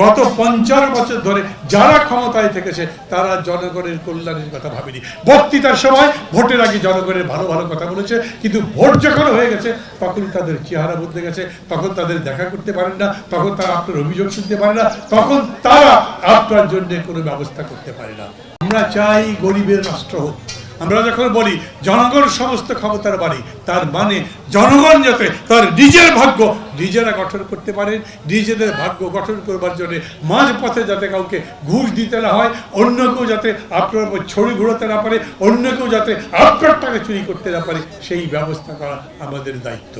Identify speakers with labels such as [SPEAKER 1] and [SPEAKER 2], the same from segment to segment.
[SPEAKER 1] গত পঞ্চাশ বছর ধরে যারা ক্ষমতায় থেকেছে, তারা জনগণের কল্যাণের কথা ভাবেনি। বক্তৃতার সময় ভোটের আগে জনগণের ভালো ভালো কথা বলেছে, কিন্তু ভোট যখন হয়ে গেছে, তখন তাদের চেহারা বদলে গেছে, তখন তাদের দেখা করতে পারেন না, তখন তারা আপনার অভিযোগ শুনতে পারে না, তখন তারা আপনার জন্য কোনো ব্যবস্থা করতে পারে না। আমরা চাই গরিবের রাষ্ট্র হোক আমরা যখন বলি, জনগণ সমস্ত ক্ষমতার বাড়ি তার মানে জনগণ যাতে তার নিজের ভাগ্য, নিজেরা গঠন করতে পারে নিজেদের ভাগ্য গঠন করবার জন্য মাঝ পথে যাতে কাউকে ঘুষ দিতে না হয়, অন্য কেউ যাতে আপনার উপর ছড়ি ঘুরোতে না পারে, অন্য কেউ যাতে আপনার টাকা চুরি করতে না পারে, সেই ব্যবস্থা করা আমাদের দায়িত্ব।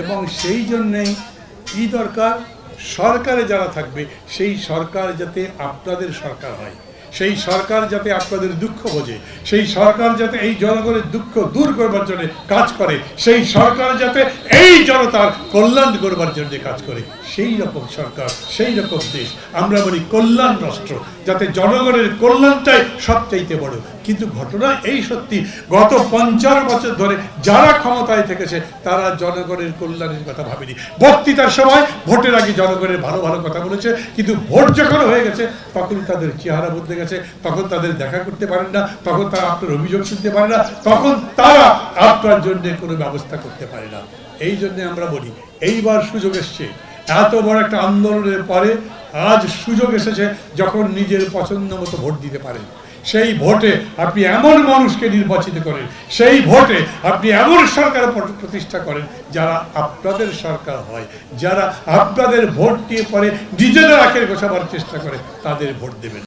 [SPEAKER 1] এবং সেই জন্যেই কি দরকার? সরকারে যারা থাকবে, সেই সরকার যাতে আপনাদের সরকার হয়। সেই সরকার যাতে আপনাদের দুঃখ বোঝে, সেই সরকার যাতে এই জনগণের দুঃখ দূর করবার জন্য কাজ করে, সেই সরকার যাতে এই জনতার কল্যাণ করবার জন্য কাজ করে, সেই রকম সরকার, সেই রকম দেশ। আমরা বলি কল্যাণ রাষ্ট্র, যাতে জনগণের কল্যাণটাই সবচাইতে বড়। কিন্তু ঘটনা এই সত্যি, গত পঞ্চাশ বছর ধরে যারা ক্ষমতায় থেকেছে, তারা জনগণের কল্যাণের কথা ভাবেনি। বক্তৃতার সময় ভোটের আগে জনগণের ভালো ভালো কথা বলেছে, কিন্তু ভোট যখন হয়ে গেছে, তখন তাদের চেহারা বদলে গেছে। তখন তাদের দেখা করতে পারেন না, তখন তারা আপনার অভিযোগ শুনতে পারে না, তখন তারা আপনার জন্য কোনো ব্যবস্থা করতে পারে না। এই জন্য আমরা বলি, এইবার সুযোগ এসছে। এত বড় একটা আন্দোলনের পরে আজ সুযোগ এসেছে যখন নিজের পছন্দ মতো ভোট দিতে পারেন। সেই ভোটে আপনি এমন মানুষকে নির্বাচিত করেন, সেই ভোটে আপনি এমন সরকার প্রতিষ্ঠা করেন যারা আপনাদের সরকার হয়, যারা আপনাদের ভোট দিয়ে পরে নিজেদের আখের গোছাবার চেষ্টা করে, তাদের ভোট দেবেন।